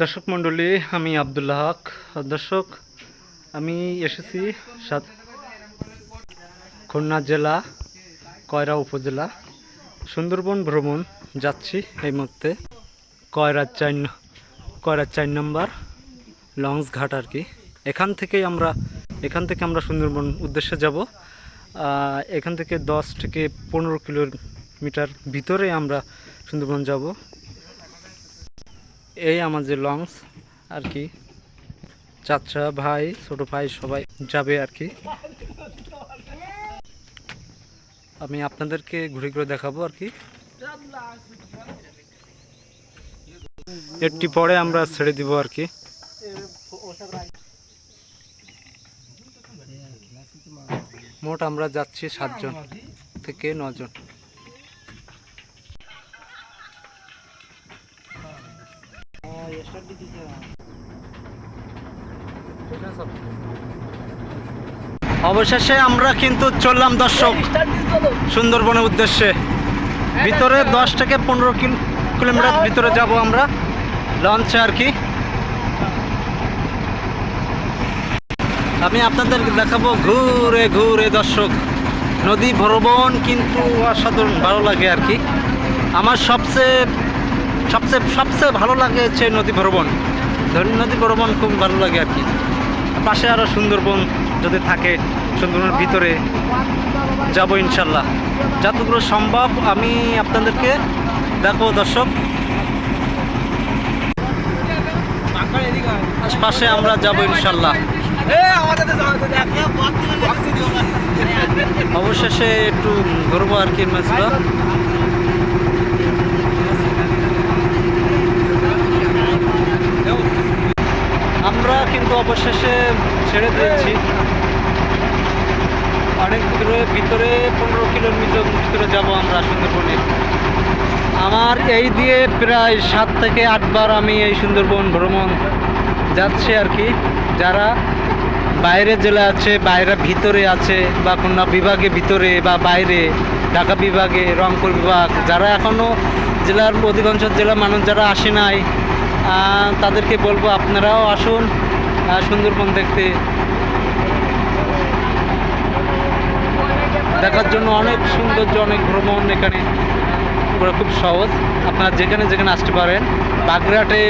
দর্শক মণ্ডলী, আমি আবদুল্লাহ হক। দর্শক, আমি এসেছি সাত খুলনা জেলা, কয়রা উপজেলা, সুন্দরবন ভ্রমণ যাচ্ছি এই মুহূর্তে। কয়রা চার কয়রা চার নম্বর লঞ্চ ঘাট আর কি। এখান থেকেই আমরা এখান থেকে আমরা সুন্দরবন উদ্দেশ্যে যাব। এখান থেকে দশ থেকে পনেরো কিলোমিটার ভিতরে আমরা সুন্দরবন যাব। এই আমার যে লঞ্চ আর কি। চাচা, ভাই, ছোট ভাই সবাই যাবে আর কি। আমি আপনাদেরকে ঘুরে ঘুরে দেখাবো আর কি। একটি পরে আমরা ছেড়ে দিব আর কি। মোট আমরা যাচ্ছি সাতজন থেকে নজন। অবশেষে আমরা কিন্তু চললাম দর্শক সুন্দরবনের উদ্দেশ্যে। ভিতরে দশ থেকে পনেরো কিলোমিটার ভিতরে যাব আমরা। লঞ্চে আর কি। আমি আপনাদের দেখাবো ঘুরে ঘুরে দর্শক। নদী ভ্রমণ কিন্তু অসাধারণ, ভালো লাগে আর কি। আমার সবচেয়ে সবচেয়ে সবচেয়ে ভালো লাগে হচ্ছে নদী ভ্রমণ। ধরুন নদী ভ্রমণ খুব ভালো লাগে আর কি। পাশে আরও সুন্দরবন যদি থাকে সুন্দরবনের ভিতরে যাব ইনশাল্লাহ যতগুলো সম্ভব আমি আপনাদেরকে দেখো দর্শক। পাশে আমরা যাব ইনশাল্লাহ অবশেষে একটু ঘুরবো আর কি মাছগুলো আমরা কিন্তু অবশেষে ছেড়ে দিয়েছি। অনেক দূরে ভিতরে পনেরো কিলোমিটার ভিতরে যাব আমরা সুন্দরবনে। আমার এই দিয়ে প্রায় সাত থেকে আটবার আমি এই সুন্দরবন ভ্রমণ যাচ্ছে আর কি। যারা বাইরের জেলা আছে, বাইরে ভিতরে আছে, বা খুলনা বিভাগে ভিতরে বা বাইরে, ঢাকা বিভাগে, রংপুর বিভাগ, যারা এখনও জেলার অধিকাংশ জেলার মানুষ যারা আসে নাই তাদেরকে বলব আপনারাও আসুন। সুন্দরবন দেখতে। দেখার জন্য অনেক সৌন্দর্য, অনেক ভ্রমণ এখানে। খুব সহজ। আপনারা যেখানে যেখানে আসতে পারেন, বাগরাটে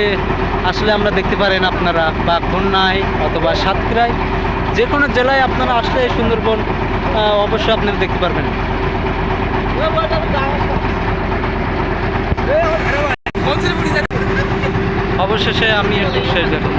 আসলে আমরা দেখতে পারেন আপনারা, বা খুলনায় অথবা সাতক্ষীরায়। যে কোনো জেলায় আপনারা আসলে সুন্দরবন অবশ্যই আপনারা দেখতে পারবেন। অবশেষে আমি শেষ দেখুন